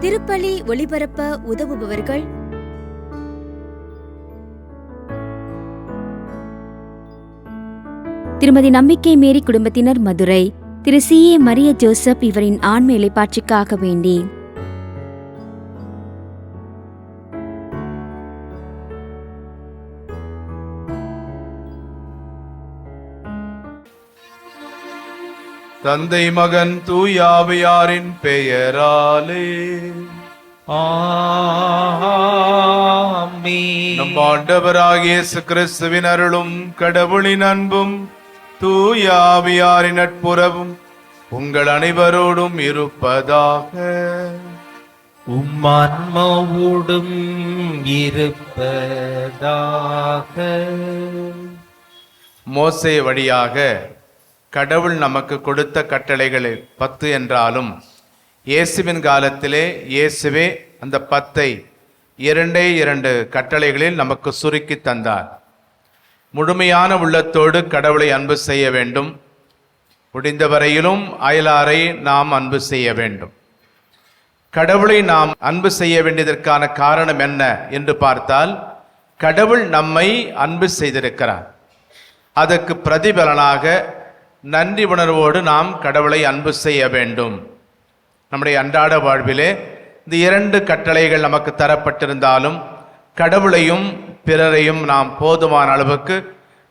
திருப்பலி ஒளிபரப்ப உதவுபவர்கள். திருமதி நம்பிக்கை மேரி குடும்பத்தினர் மதுரை திரு சி ஏ மரிய ஜோசப் இவரின் ஆண்மை இலைப்பாட்சிக்காக வேண்டி. தந்தை மகன் தூயாவியாரின் பெயராலே. நம் ஆண்டவராகிய கிறிஸ்துவின் அருளும் கடவுளின் அன்பும் தூயாவியாரின் நட்புறவும் உங்கள் அனைவரோடும் இருப்பதாக. உம்மான்மாவோடும் இருப்பதாக. மோசே வழியாக கடவுள் நமக்கு கொடுத்த கட்டளைகள் பத்து என்றாலும் இயேசுவின் காலத்திலே இயேசுவே அந்த பத்தை இரண்டே இரண்டு கட்டளைகளில் நமக்கு சுருக்கி தந்தார். முழுமையான உள்ளத்தோடு கடவுளை அன்பு செய்ய வேண்டும். முடிந்தவரையிலும் அயலாரை நாம் அன்பு செய்ய வேண்டும். கடவுளை நாம் அன்பு செய்ய வேண்டியதற்கான காரணம் என்ன என்று பார்த்தால் கடவுள் நம்மை அன்பு செய்திருக்கிறார். அதற்கு பிரதிபலனாக நன்றி உணர்வோடு நாம் கடவுளை அன்பு செய்ய வேண்டும். நம்முடைய அன்றாட வாழ்விலே இந்த இரண்டு கட்டளைகள் நமக்கு தரப்பட்டிருந்தாலும் கடவுளையும் பிறரையும் நாம் போதுமான அளவுக்கு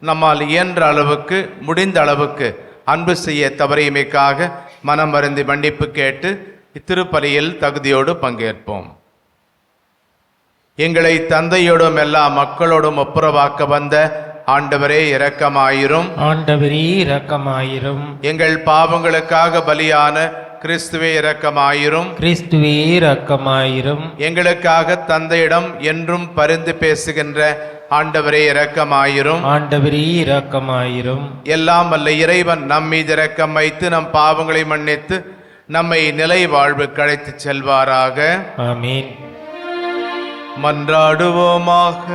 நம்மால் இயன்ற அளவுக்கு முடிந்த அளவுக்கு அன்பு செய்ய தவறியமைக்காக மனம் வருந்தி மன்னிப்பு கேட்டு இத்திருப்பலியில் தகுதியோடு பங்கேற்போம். எங்களை தந்தையோடும் எல்லா மக்களோடும் ஒப்புரவாக்க வந்த ஆண்டவரே இரக்கமாயிரும். ஆண்டவரே இரக்கமாயிரும். எங்கள் பாவங்களுக்காக பலியான கிறிஸ்துவே இரக்கமாயிரும். கிறிஸ்துவே இரக்கமாயிரும். எங்களுக்காக தந்தையிடம் என்றும் பரிந்து பேசுகின்ற ஆண்டவரே இரக்கமாயிரும். ஆண்டவரே இரக்கமாயிரும். எல்லாம் வல்ல இறைவன் நம் மீது இரக்கம் வைத்து நம் பாவங்களை மன்னித்து நம்மை நிலை வாழ்வு கழைத்து செல்வாராக. ஆமீன். மன்றாடுவோமாக.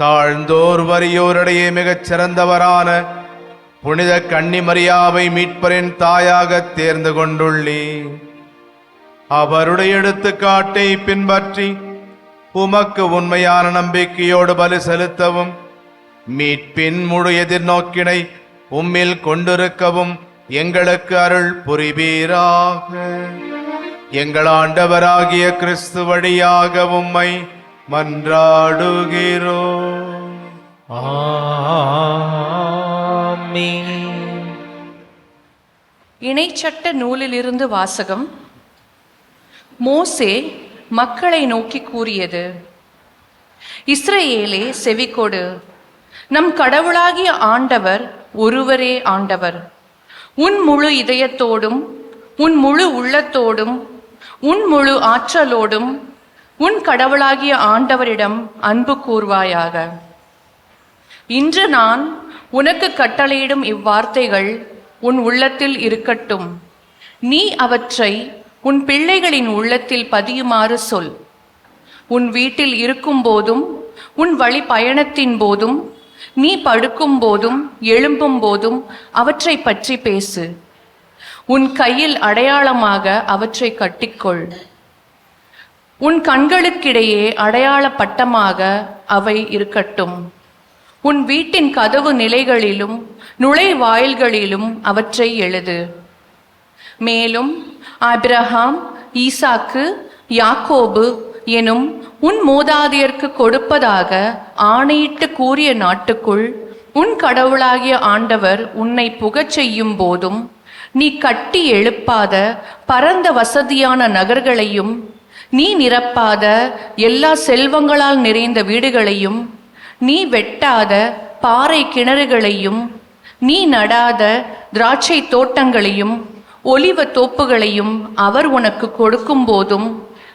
தாழ்ந்தோர் வரியோரிடையே மிகச் சிறந்தவரான புனித கன்னிமரியாவை மீட்பரின் தாயாக தேர்ந்து கொண்டுள்ளே அவருடைய எடுத்துக்காட்டை பின்பற்றி உமக்கு உண்மையான நம்பிக்கையோடு பலி செலுத்தவும் மீட்பின் முழு எதிர்நோக்கினை உம்மில் கொண்டிருக்கவும் எங்களுக்கு அருள் புரிவீராக. எங்கள் ஆண்டவராகிய கிறிஸ்து வழியாக உம்மை மன்றாடுகிறோம். இணைச்சட்ட நூலிலிருந்து வாசகம். மோசே மக்களை நோக்கி கூறியது இஸ்ரேலே செவிகொடு நம் கடவுளாகிய ஆண்டவர் ஒருவரே ஆண்டவர். உன் முழு இதயத்தோடும் உன் முழு உள்ளத்தோடும் உன் முழு ஆற்றலோடும் உன் கடவுளாகிய ஆண்டவரிடம் அன்பு கூர்வாயாக. இன்று நான் உனக்கு கட்டளையிடும் இவ்வார்த்தைகள் உன் உள்ளத்தில் இருக்கட்டும். நீ அவற்றை உன் பிள்ளைகளின் உள்ளத்தில் பதியுமாறு சொல். உன் வீட்டில் இருக்கும் போதும் உன் வழி பயணத்தின் போதும் நீ படுக்கும் போதும் எழும்பும் போதும் அவற்றை பற்றி பேசு. உன் கையில் அடையாளமாக அவற்றை கட்டிக்கொள். உன் கண்களுக்கிடையே அடையாள பட்டமாக அவை இருக்கட்டும். உன் வீட்டின் கதவு நிலைகளிலும் நுழைவாயில்களிலும் அவற்றை எழுது. மேலும் அப்ரஹாம் ஈசாக்கு யாக்கோபு எனும் உன் மூதாதையர்க்கு கொடுப்பதாக ஆணையிட்டு கூறிய நாட்டுக்குள் உன் கடவுளாகிய ஆண்டவர் உன்னை புகச் செய்யும் போதும் நீ கட்டி எழுப்பாத பரந்த வசதியான நகர்களையும் நீ நிரப்பாத எல்லா செல்வங்களால் நிறைந்த வீடுகளையும் நீ வெட்டாத பாறை கிணறுகளையும் நீ நடாத திராட்சை தோட்டங்களையும் ஒலிவ தோப்புகளையும் அவர் உனக்கு கொடுக்கும் போதும்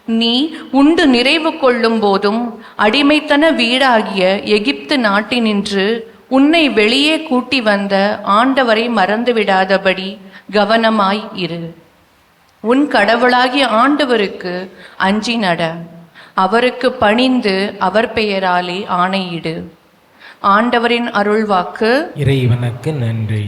நீ உண்டு நிறைவு கொள்ளும் போதும் அடிமைத்தன வீடாகிய எகிப்து நாட்டினின்று உன்னை வெளியே கூட்டி வந்த ஆண்டவரை மறந்துவிடாதபடி கவனமாய் இரு. உன் கடவுளாகிய ஆண்டவருக்கு அஞ்சி நட. அவருக்கு பணிந்து அவர் பெயராலே ஆணையிடு. ஆண்டவரின் அருள்வாக்கு இறைவனுக்கு நன்றி.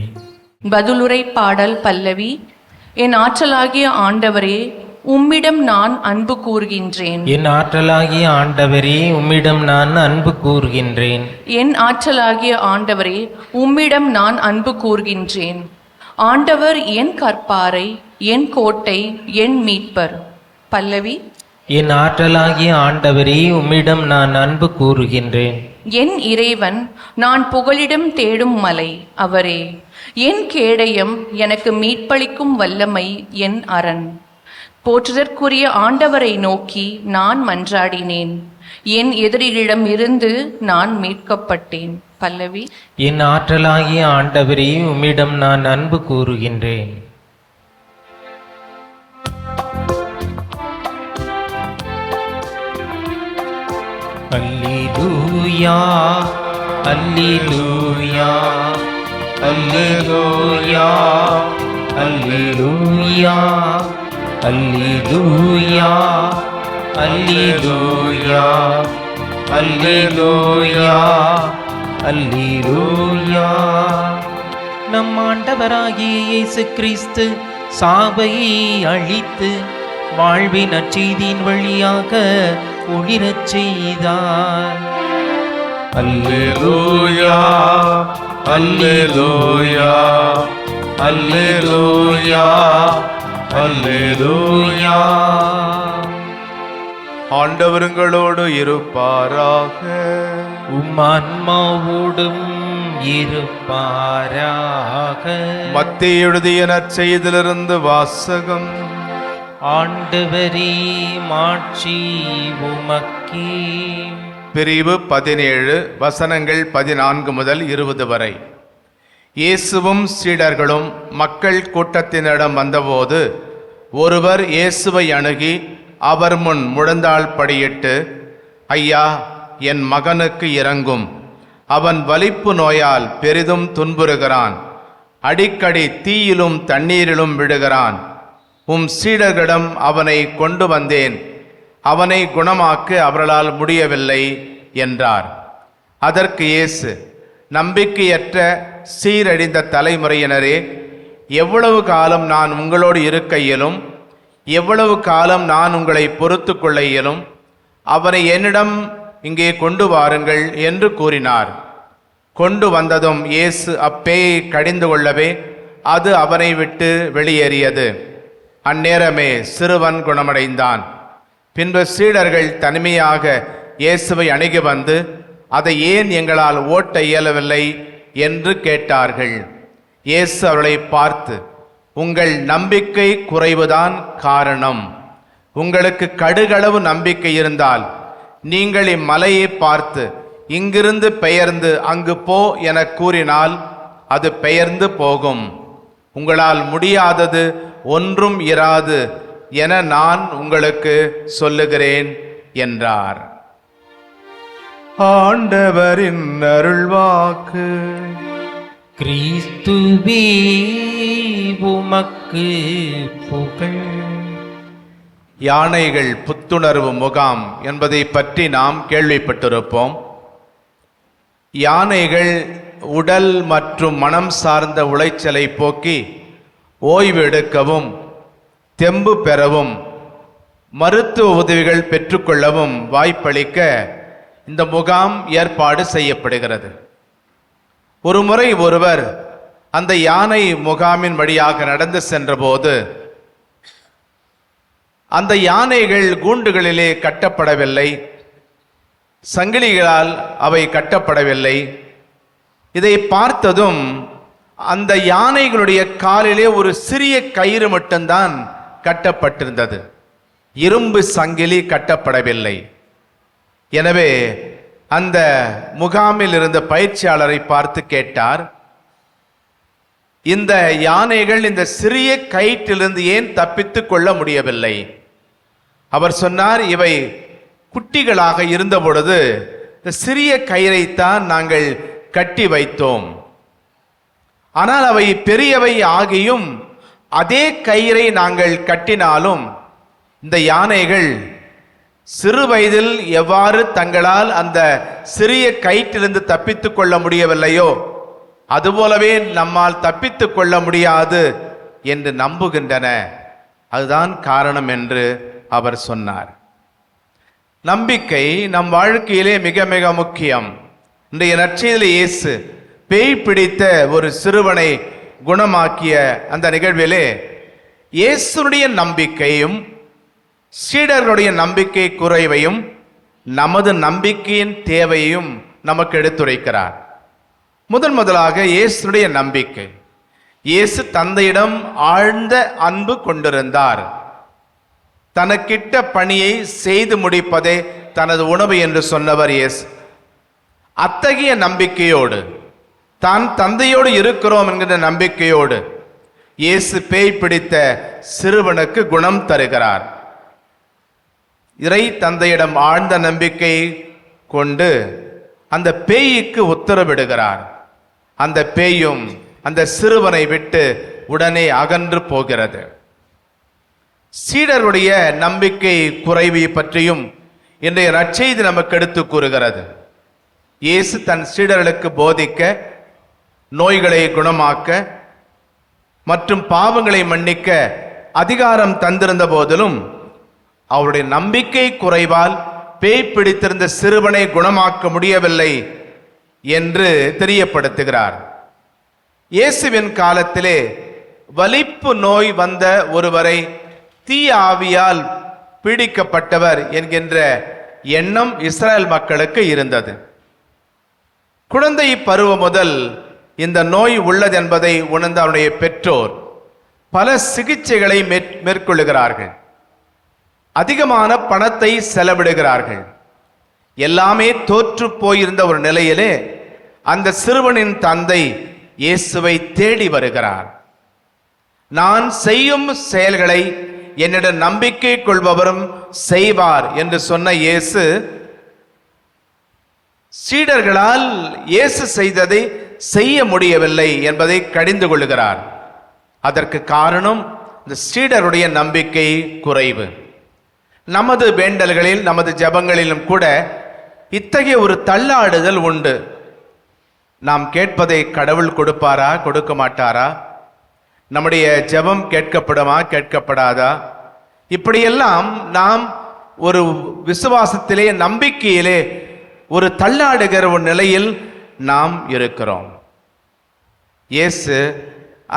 பதிலுரை பாடல் பல்லவி என் ஆற்றலாகிய ஆண்டவரே உம்மிடம் நான் அன்பு கூறுகின்றேன். என் ஆற்றலாகிய ஆண்டவரே உம்மிடம் நான் அன்பு கூறுகின்றேன். என் ஆற்றலாகிய ஆண்டவரே உம்மிடம் நான் அன்பு கூறுகின்றேன். ஆண்டவர் என் கற்பாரை என் கோட்டை என் மீட்பர். பல்லவி என் ஆற்றலாகிய ஆண்டவரே உம்மிடம் நான் அன்பு கூறுகின்றேன். என் இறைவன் நான் புகலிடம் தேடும் மலை அவரே. என் கேடயம் எனக்கு மீட்பளிக்கும் வல்லமை என் அரண். போற்றுதற்குரிய ஆண்டவரை நோக்கி நான் மன்றாடினேன். என் எதிரிகளிடம் இருந்து நான் மீட்கப்பட்டேன். பல்லவி. என் ஆற்றலாகிய ஆண்டவரே உம்மிடம் நான் அன்பு கூறுகின்றேன். அல்லிலூயா அல்லிலூயா அல்லிலூயா அல்லிலூயா அல்லிலூயா அல்லிலூயா அல்லிலூயா அல்லிலூயா. நம் ஆண்டவராகிய இயேசு கிறிஸ்து சாபையை அழித்து வாழ்வின் நற்செய்தியின் வழியாக ஒளிரச் செய்தார். அல்லேலூயா அல்லேலூயா அல்லேலூயா அல்லேலூயா. ஆண்டவருங்களோடு இருப்பாராக. உம் ஆன்மாவோடும் இருப்பாராக. மத்திய எழுதிய நற்செய்திலிருந்து வாசகம். ஆண்டுவரி மாட்சி உமக்கே. பிரிவு பதினேழு வசனங்கள் பதினான்கு முதல் இருபது வரை. இயேசுவும் சீடர்களும் மக்கள் கூட்டத்தினரிடம் வந்தபோது ஒருவர் இயேசுவை அணுகி அவர் முன் முழந்தாள் படியிட்டு ஐயா என் மகனுக்கு இறங்கும் அவன் வலிப்பு நோயால் பெரிதும் துன்புறுகிறான். அடிக்கடி தீயிலும் தண்ணீரிலும் விடுகிறான் உம் சீடர்களிடம் அவனை கொண்டு வந்தேன். அவனை குணமாக்க அவர்களால் முடியவில்லை என்றார். அதற்கு இயேசு நம்பிக்கையற்ற சீரழிந்த தலைமுறையினரே எவ்வளவு காலம் நான் உங்களோடு இருக்க இயலும் எவ்வளவு காலம் நான் உங்களை பொறுத்து கொள்ள இயலும் அவனை என்னிடம் இங்கே கொண்டு வாருங்கள் என்று கூறினார். கொண்டு வந்ததும் இயேசு அப்பேயை கடிந்து கொள்ளவே அது அவனை விட்டு வெளியேறியது. அந்நேரமே சிறுவன் குணமடைந்தான். பின்பு சீடர்கள் தனிமையாக இயேசுவை அணுகி வந்து அதை ஏன் எங்களால் ஓட்ட இயலவில்லை? என்று கேட்டார்கள். இயேசு அவர்களை பார்த்து உங்கள் நம்பிக்கை குறைவுதான் காரணம். உங்களுக்கு கடுகளவு நம்பிக்கை இருந்தால் நீங்கள் இம்மலையை பார்த்து இங்கிருந்து பெயர்ந்து அங்கு போ என கூறினால் அது பெயர்ந்து போகும். உங்களால் முடியாதது ஒன்றும் இராது என நான் உங்களுக்கு சொல்லுகிறேன் என்றார். ஆண்டவரின் அருள்வாக்கு கிறிஸ்துவே உமக்கு புகழ். யானைகள் புத்துணர்வு முகாம் என்பதை பற்றி நாம் கேள்விப்பட்டிருப்போம். யானைகள் உடல் மற்றும் மனம் சார்ந்த உளைச்சலை போக்கி ஓய்வெடுக்கவும் தெம்பு பெறவும் மருத்துவ உதவிகள் பெற்றுக்கொள்ளவும் வாய்ப்பளிக்க இந்த முகாம் ஏற்பாடு செய்யப்படுகிறது. ஒரு முறை ஒருவர் அந்த யானை முகாமின் வழியாக நடந்து சென்றபோது அந்த யானைகள் கூண்டுகளிலே கட்டப்படவில்லை சங்கிலிகளால் அவை கட்டப்படவில்லை. இதை பார்த்ததும் அந்த யானைகளுடைய காலிலே ஒரு சிறிய கயிறு மட்டும்தான் கட்டப்பட்டிருந்தது. இரும்பு சங்கிலி கட்டப்படவில்லை. எனவே அந்த முகாமில் இருந்த பயிற்சியாளரை பார்த்து கேட்டார் இந்த யானைகள் இந்த சிறிய கயிற்றிலிருந்து ஏன் தப்பித்து கொள்ள முடியவில்லை? அவர் சொன்னார் இவை குட்டிகளாக இருந்தபொழுது இந்த சிறிய கயிறைத்தான் நாங்கள் கட்டி வைத்தோம். ஆனால் அவை பெரியவை ஆகியும் அதே கயிறை நாங்கள் கட்டினாலும் இந்த யானைகள் சிறு வயதில் எவ்வாறு தங்களால் அந்த சிறிய கயிற்றிலிருந்து தப்பித்து கொள்ள முடியவில்லையோ அதுபோலவே நம்மால் தப்பித்து கொள்ள முடியாது என்று நம்புகின்றன. அதுதான் காரணம் என்று அவர் சொன்னார். நம்பிக்கை நம் வாழ்க்கையிலே மிக மிக முக்கியம். இன்றைய நற்செய்தியில் இயேசு பேய் பிடித்த ஒரு சிறுவனை குணமாக்கிய அந்த நிகழ்விலே இயேசுனுடைய நம்பிக்கையும் சீடர்களுடைய நம்பிக்கை குறைவையும் நமது நம்பிக்கையின் தேவையையும் நமக்கு எடுத்துரைக்கிறார். முதன் முதலாக இயேசுடைய நம்பிக்கை. இயேசு தந்தையிடம் ஆழ்ந்த அன்பு கொண்டிருந்தார். தனக்கிட்ட பணியை செய்து முடிப்பதே தனது உணவு என்று சொன்னவர் இயேசு. அத்தகைய நம்பிக்கையோடு தான் தந்தையோடு இருக்கிறோம் என்கிற நம்பிக்கையோடு இயேசு பேய் பிடித்த சிறுவனுக்கு குணம் தருகிறார். இறை தந்தையிடம் ஆழ்ந்த நம்பிக்கை கொண்டு அந்த பேய்க்கு உத்தரவிடுகிறார். அந்த பேயும் அந்த சிறுவனை விட்டு உடனே அகன்று போகிறது. சீடருடைய நம்பிக்கை குறைவை பற்றியும் இன்றைய நற்செய்தி நமக்கு எடுத்து கூறுகிறது. இயேசு தன் சீடர்களுக்கு போதிக்க நோய்களை குணமாக்க மற்றும் பாவங்களை மன்னிக்க அதிகாரம் தந்திருந்த போதிலும் அவருடைய நம்பிக்கை குறைவால் பேய் பிடித்திருந்த சிறுவனை குணமாக்க முடியவில்லை என்று தெரியப்படுத்துகிறார். இயேசுவின் காலத்திலே வலிப்பு நோய் வந்த ஒருவரை தீய ஆவியால் பீடிக்கப்பட்டவர் என்கின்ற எண்ணம் இஸ்ரேல் மக்களுக்கு இருந்தது. குழந்தை பருவம் முதல் இந்த நோய் உள்ளது என்பதை உணர்ந்த அவருடைய பெற்றோர் பல சிகிச்சைகளை மேற்- மேற்கொள்ளுகிறார்கள். அதிகமான பணத்தை செலவிடுகிறார்கள். எல்லாமே தோற்று போயிருந்த ஒரு நிலையிலே அந்த சிறுவனின் தந்தை இயேசுவை தேடி வருகிறார். நான் செய்யும் செயல்களை என்னிடம் நம்பிக்கை கொள்பவரும் செய்வார் என்று சொன்ன இயேசு சீடர்களால் இயேசு செய்ததை செய்ய முடியவில்லை என்பதை கடிந்து கொள்கிறார் அதற்கு காரணம் இந்த சீடருடைய நம்பிக்கை குறைவு. நமது வேண்டல்களில் நமது ஜெபங்களிலும் கூட இத்தகைய ஒரு தள்ளாடுதல் உண்டு. நாம் கேட்பதை கடவுள் கொடுப்பாரா கொடுக்க மாட்டாரா? நம்முடைய ஜெபம் கேட்கப்படுமா கேட்கப்படாதா? இப்படியெல்லாம் நாம் ஒரு விசுவாசத்திலே நம்பிக்கையிலே ஒரு தள்ளாடுகிற ஒரு நிலையில் நாம் இருக்கிறோம். இயேசு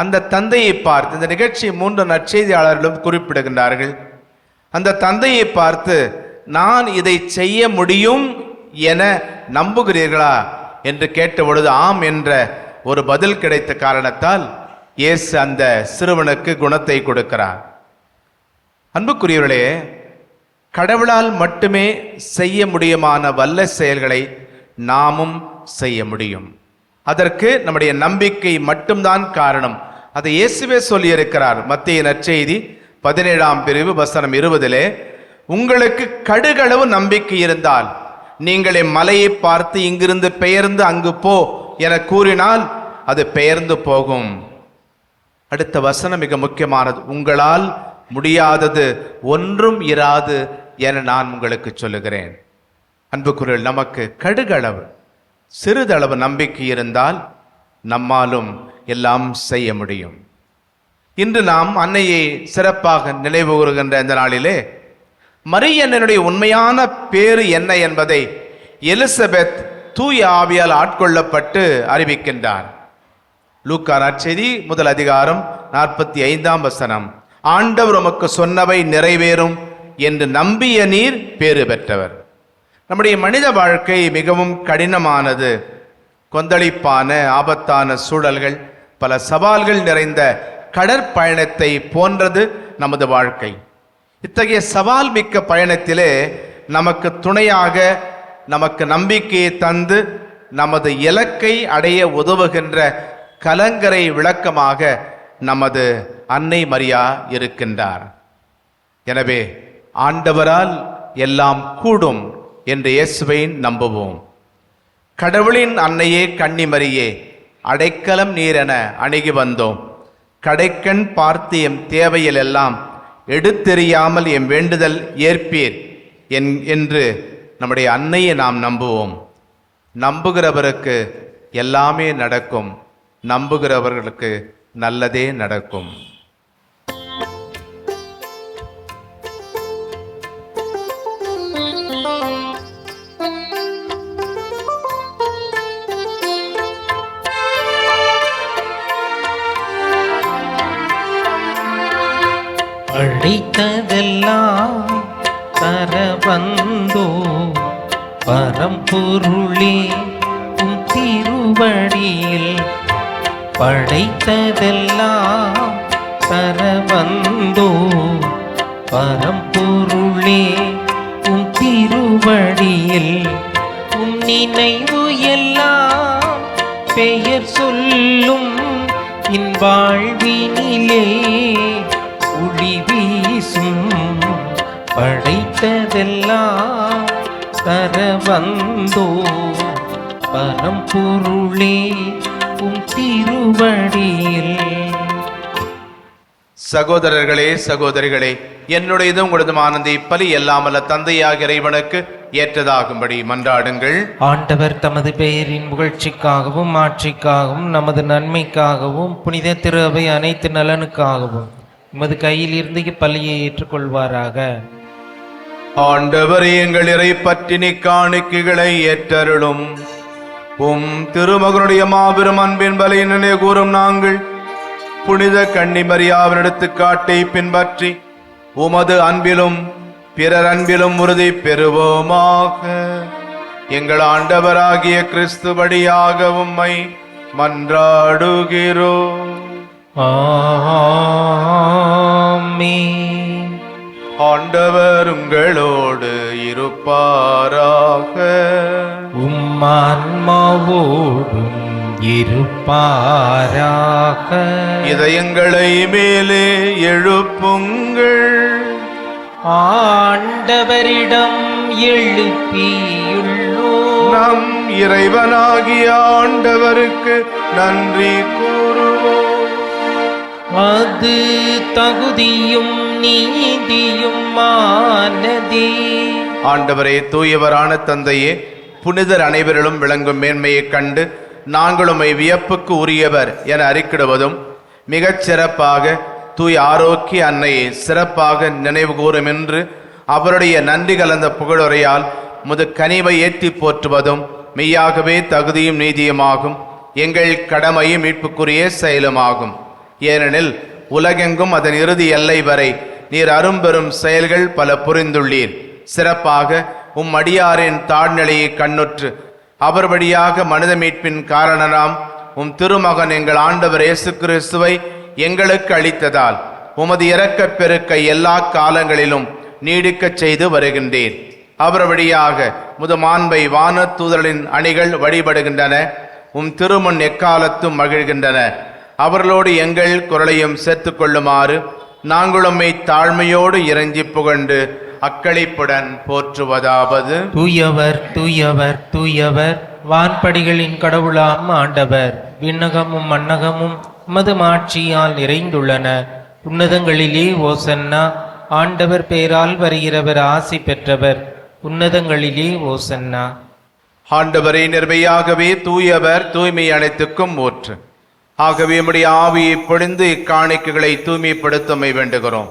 அந்த தந்தையை பார்த்து இந்த நிகழ்ச்சி மூன்று நற்செய்தியாளர்களும் குறிப்பிடுகின்றார்கள். அந்த தந்தையை பார்த்து நான் இதை செய்ய முடியும் என நம்புகிறீர்களா? என்று கேட்ட பொழுது ஆம் என்ற ஒரு பதில் கிடைத்த காரணத்தால் இயேசு அந்த சிறுவனுக்கு குணத்தை கொடுக்கிறார். அன்புக்குரியவர்களே கடவுளால் மட்டுமே செய்ய முடியுமான வல்ல செயல்களை நாமும் செய்ய முடியும். அதற்கு நம்முடைய நம்பிக்கை மட்டும்தான் காரணம். அதை இயேசுவே சொல்லியிருக்கிறார். மத்திய நற்செய்தி பதினேழாம் பிரிவு வசனம் இருபதிலே உங்களுக்கு கடுகளவு நம்பிக்கை இருந்தால் நீங்கள் மலையை பார்த்து இங்கிருந்து பெயர்ந்து அங்கு போ என கூறினால் அது பெயர்ந்து போகும். அடுத்த வசனம் மிக முக்கியமானது. உங்களால் முடியாதது ஒன்றும் இராது என நான் உங்களுக்கு சொல்லுகிறேன். அன்புக்குரல் நமக்கு கடுகளவு சிறிதளவு நம்பிக்கை இருந்தால் நம்மாலும் எல்லாம் செய்ய முடியும். இன்று நாம் அன்னையை சிறப்பாக நினைவு கூறுகின்ற இந்த நாளிலே மரியண்ணனுடைய உண்மையான பேரு என்ன என்பதை எலிசபெத் தூய ஆவியால் ஆட்கொள்ளப்பட்டு அறிவிக்கின்றார் லூக்கா நற்செய்தி முதல் அதிகாரம் நாற்பத்தி ஐந்தாம் வசனம். ஆண்டவர் உமக்கு சொன்னவை நிறைவேறும் என்று நம்பிய நீர் பேறு பெற்றவர். நம்முடைய மனித வாழ்க்கை மிகவும் கடினமானது. கொந்தளிப்பான ஆபத்தான சூழல்கள் பல சவால்கள் நிறைந்த கடற்பயணத்தை போன்றது நமது வாழ்க்கை. இத்தகைய சவால் மிக்க பயணத்திலே நமக்கு துணையாக நமக்கு நம்பிக்கையை தந்து நமது இலக்கை அடைய உதவுகின்ற கலங்கரை விளக்கமாக நமது அன்னை மரியா இருக்கின்றார். எனவே ஆண்டவரால் எல்லாம் கூடும். என்று இயேசுவை நம்புவோம். கடவுளின் அன்னையே கன்னிமரியே அடைக்கலம் நீரென அணுகி வந்தோம். கடைக்கண் பார்த்து எம் தேவையில் எல்லாம் எடுத்தெறியாமல் எம் வேண்டுதல் ஏற்பீர் என் என்று நம்முடைய அன்னையை நாம் நம்புவோம். நம்புகிறவருக்கு எல்லாமே நடக்கும். நம்புகிறவர்களுக்கு நல்லதே நடக்கும். அழித்ததெல்லாம் தர வந்தோ. பரம்பொருளே உம் திருவடியில் படைத்ததெல்லாம் தர வந்தோ. பரம்பொருளே உம் திருவடியில் உம் நினைவு எல்லாம் பெயர் சொல்லும் இன் வாழ்வினிலே. ஒளி வீசும். படைத்ததெல்லாம் தர வந்தோ பரம்பொருளே உம் திருவடியில். சகோதரர்களே சகோதரிகளே என்னுடையதும் உங்களதும் ஆனந்தி பலி எல்லாமல்ல தந்தையாக இறைவனுக்கு ஏற்றதாகும்படி மன்றாடுங்கள். ஆண்டவர் தமது பெயரின் புகழ்ச்சிக்காகவும் ஆட்சிக்காகவும் நமது நன்மைக்காகவும் புனித திரு அவை அனைத்து நலனுக்காகவும். உமது கையில் இருந்து ஏற்றுக்கொள்வாராக. ஆண்டவர் எங்கள் இறை பற்றினி காணிக்கைகளை ஏற்றருளும். உம் திருமகனுடைய மாபெரும் அன்பின் பலி நினை கூறும் நாங்கள் புனித கன்னிமரியாவின் எடுத்துக்காட்டை பின்பற்றி உமது அன்பிலும் பிறர் அன்பிலும் உறுதி பெறுவோமாக. எங்கள் ஆண்டவராகிய கிறிஸ்து வழியாக உம்மை மன்றாடுகிறோம். ஆமென். ஆண்டவர் உங்களோடு இருப்பாராக. உம் ஆன்மாவோடும் இருப்பாராக. இதயங்களை மேலே எழுப்புங்கள். ஆண்டவரிடம் எழுப்பியுள்ளோ நம் இறைவனாகிய ஆண்டவருக்கு நன்றி கூறுவோம். அது தகுதியும் நீதியும் ஆண்டவரே தூயவரான தந்தையே புனிதர் அனைவரிலும் விளங்கும் மேன்மையைக் கண்டு நாங்களுமை வியப்புக்கு உரியவர் என அறிக்கிடுவதும் மிகச் சிறப்பாக தூய் ஆரோக்கிய அன்னையை சிறப்பாக நினைவு கூறும் என்று அவருடைய நன்றி கலந்த புகழுரையால் முது கனிவை ஏற்றி போற்றுவதும் மெய்யாகவே தகுதியும் நீதியுமாகும். எங்கள் கடமையும் மீட்புக்குரிய செயலுமாகும். ஏனெனில் உலகெங்கும் அதன் இறுதி எல்லை வரை நீர் அரும்பெரும் செயல்கள் பல புரிந்துள்ளீர். சிறப்பாக உம் அடியாரின் தாழ்நிலையை கண்ணுற்று அவர் வழியாக மனித மீட்பின் காரணனாம் உம் திருமகன் எங்கள் ஆண்டவர் இயேசு கிறிஸ்துவை எங்களுக்கு அளித்ததால் உமது இறக்கப் பெருக்கை எல்லா காலங்களிலும் நீடிக்கச் செய்து வருகின்றேன் அவர் வழியாக முதுமாண்பை வான தூதலின் அணிகள் வழிபடுகின்றன உம் திருமுன் எக்காலத்தும் மகிழ்கின்றன. அவர்களோடு எங்கள் குரலையும் சேர்த்துக் கொள்ளுமாறு நாங்களும்மை தாழ்மையோடு இறைஞ்சி புகழ்ந்து அக்களிப்புடன் போற்றுவதாவது. தூயவர் தூயவர் தூயவர் வான்படிகளின் கடவுளாம் ஆண்டவர். விண்ணகமும் மண்ணகமும் உமது மாட்சியால் நிறைந்துள்ளன. உன்னதங்களிலே ஓசன்னா ஆண்டவர் பெயரால் வருகிறவர் ஆசி பெற்றவர். உன்னதங்களிலே ஓசன்னா. ஆண்டவரே நிர்மையாகவே தூயவர் தூய்மை அனைத்துக்கும் ஊற்று ஆகவே நம்முடைய ஆவியை பொழிந்து இக்காணிக்கைகளை தூய்மைப்படுத்தமை வேண்டுகிறோம்.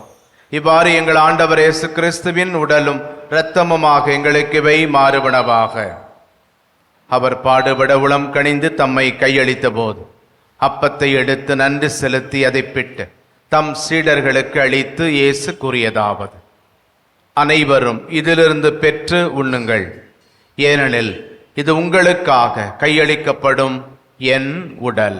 இவ்வாறு எங்கள் ஆண்டவர் இயேசு கிறிஸ்துவின் உடலும் இரத்தமுமாக எங்களுக்கு இவை மாறுபனவாக அவர் பாடுபட உளம் கணிந்து தம்மை கையளித்த போது அப்பத்தை எடுத்து நன்றி செலுத்தி அதை பிட்டு தம் சீடர்களுக்கு அளித்து இயேசு கூறியதாவது அனைவரும் இதிலிருந்து பெற்று உண்ணுங்கள். ஏனெனில் இது உங்களுக்காக கையளிக்கப்படும் என் உடல்.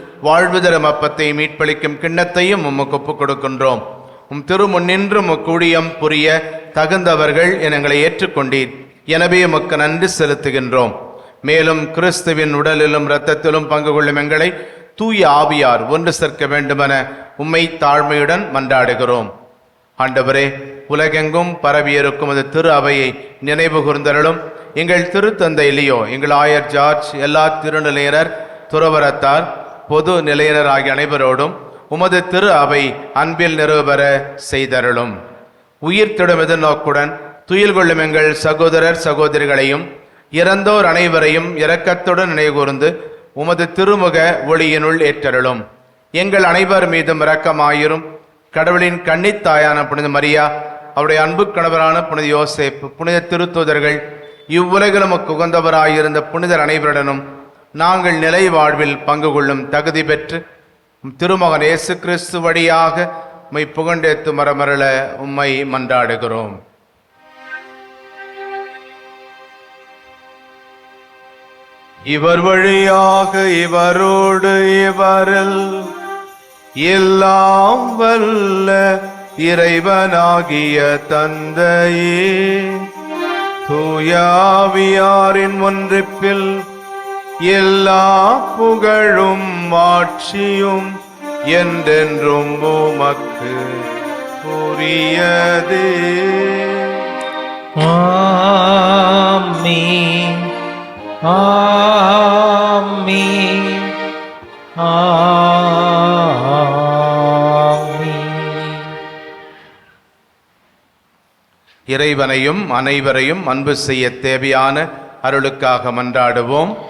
வாழ்வு தரும் அப்பத்தை மீட்பளிக்கும் கிண்ணத்தையும் உமக்கு ஒப்புக் கொடுக்கின்றோம். உம் திருமுன்னின்று கூடியம் புரிய தகுந்தவர்கள் எங்களை ஏற்றுக்கொண்டீர். எனவே உமக்கு நன்றி செலுத்துகின்றோம். மேலும் கிறிஸ்துவின் உடலிலும் இரத்தத்திலும் பங்கு கொள்ளும் எங்களை தூய ஆவியார் ஒன்று சேர்க்க வேண்டுமென உம்மை தாழ்மையுடன் மன்றாடுகிறோம். ஆண்டவரே உலகெங்கும் பரவியிருக்கும் அது திரு அவையை நினைவு கூர்ந்தருளும். எங்கள் திருத்தந்தை லியோ எங்கள் ஆயர் ஜார்ஜ் எல்லா திருநிலையினர் துறவரத்தார் பொது நிலையினர் ஆகிய அனைவரோடும் உமது திரு அவை அன்பில் நிறுவபெற செய்தருளும். உயிர் திடும் எதிர்நோக்குடன் துயில் கொள்ளும் எங்கள் சகோதரர் சகோதரிகளையும் இறந்தோர் அனைவரையும் இரக்கத்துடன் நினைவுகூர்ந்து உமது திருமுக ஒளியினுள் ஏற்றருளும். எங்கள் அனைவர் மீதும் இரக்கமாயிரும். கடவுளின் கன்னித்தாயான புனித மரியா அவருடைய அன்பு கணவரான புனித யோசேப்பு புனித திருத்தூதர்கள் இவ்வுலகிலும் உகந்தவராயிருந்த புனிதர் அனைவருடனும் நாங்கள் நிலை வாழ்வில் பங்கு கொள்ளும் தகுதி பெற்று உம் திருமகன் இயேசு கிறிஸ்து வழியாக உம்மை புகண்டேத்து மரமரள உம்மை மன்றாடுகிறோம். இவர் வழியாக இவரோடு இவரில் எல்லாம் வல்ல இறைவனாகிய தந்தையே. தூயாவியாரின் ஒன்றிப்பில் எல்லா புகழும் ஆட்சியும் என்றென்றும் உமக்கு உரியதே. ஆமென். ஆமென். ஆமென். இறைவனையும் அனைவரையும் அன்பு செய்ய தேவையான அருளுக்காக மன்றாடுவோம்.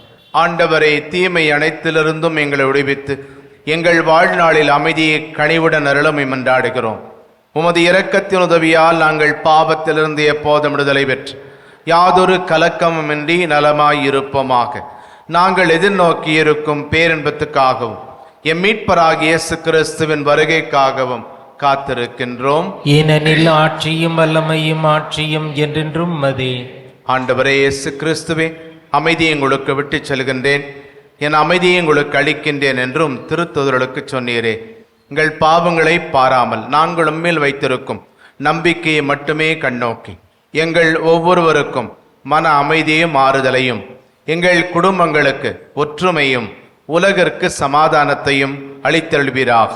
ஆண்டவரே தீமை அனைத்திலிருந்தும் எங்களை விடுவித்து எங்கள் வாழ்நாளில் அமைதியை கனிவுடன் அருளமை மன்றாடுகிறோம். உமது இரக்கத்தின் உதவியால் நாங்கள் பாவத்திலிருந்து எப்போதும் விடுதலை பெற்று யாதொரு கலக்கமுமின்றி நலமாய் இருப்போமாக நாங்கள் எதிர்நோக்கி இருக்கும் பேரின்பத்துக்காகவும் எம் மீட்பராகிய இயேசு கிறிஸ்துவின் வருகைக்காகவும் காத்திருக்கின்றோம். ஏனெனில் ஆட்சியும் வல்லமையும் ஆட்சியும் என்றென்றும் மதே ஆண்டவரே இயேசு கிறிஸ்துவே அமைதியை உங்களுக்கு விட்டுச் செல்கின்றேன். என் அமைதியை உங்களுக்கு அளிக்கின்றேன் என்றும் திருத்துதர்களுக்கு சொன்னீரே. எங்கள் பாவங்களை பாராமல் நாங்கள் உண்மையில் வைத்திருக்கும் நம்பிக்கையை மட்டுமே கண்ணோக்கி எங்கள் ஒவ்வொருவருக்கும் மன அமைதியும் ஆறுதலையும் எங்கள் குடும்பங்களுக்கு ஒற்றுமையும் உலகிற்கு சமாதானத்தையும் அளித்தெழுவீராக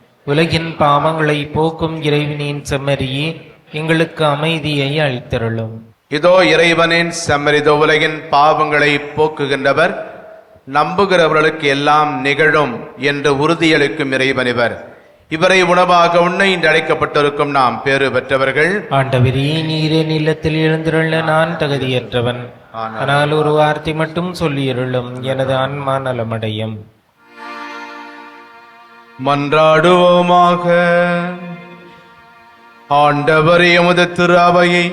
உலகின் பாவங்களை போக்கும் இறைவனின் செம்மறியே எங்களுக்கு அமைதியை அளித்தருளும். இதோ இறைவனின் செம்மறிதோ உலகின் பாவங்களை போக்குகின்றவர். நம்புகிறவர்களுக்கு எல்லாம் நிகழும் என்று உறுதியளிக்கும் இறைவனிவர் இவரை. உணவாக உண்ண இன்று அழைக்கப்பட்டிருக்கும் நாம் பேறு பெற்றவர்கள். ஆண்டவரே நீரே நிலத்தில் எழுந்திருள்ள நான் தகுதியற்றவன். ஆனால் ஒரு வார்த்தை மட்டும் சொல்லியருளும் எனது ஆன்மா நலமடையும். மன்றாடுவோமாக. ஆண்டவர் எமது திரு அவையை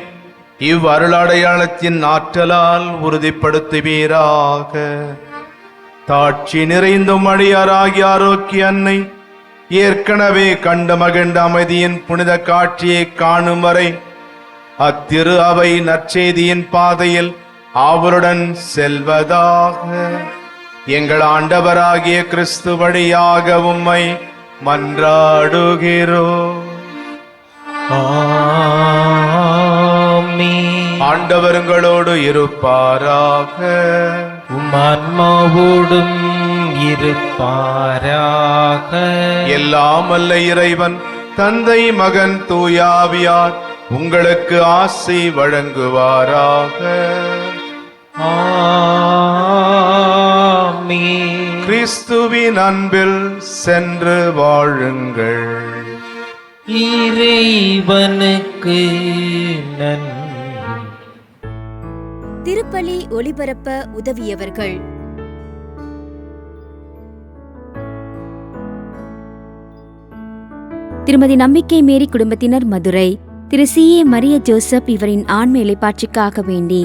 இவ்வருளடையாளத்தின் ஆற்றலால் உறுதிப்படுத்துவீராக. தாட்சி நிறைந்தும் அடியாராகிய ஆரோக்கிய அன்னை ஏற்கனவே கண்ட மகிழ்ந்த அமைதியின் புனித காட்சியை காணும் வரை அத்திரு அவை நற்செய்தியின் பாதையில் அவருடன் செல்வதாக. எங்கள் ஆண்டவராகிய கிறிஸ்து வழியாக உம்மை மன்றாடுகிறோம். ஆமென். ஆண்டவருங்களோடு இருப்பாராக. உம் ஆன்மாவோடும் இருப்பாராக. எல்லாம் அல்ல இறைவன் தந்தை மகன் தூயாவியார் உங்களுக்கு ஆசி வழங்குவாராக. ஆமென். கிறிஸ்துவின் அன்பில் சென்று வாழுங்கள். இறைவனுக்கு திருப்பலி ஒளிபரப்ப உதவியவர்கள். திருமதி நம்பிக்கை மேரி குடும்பத்தினர் மதுரை திரு சி ஏ மரிய ஜோசப் இவரின் ஆண்மை இலைப்பாட்சிக்காக வேண்டி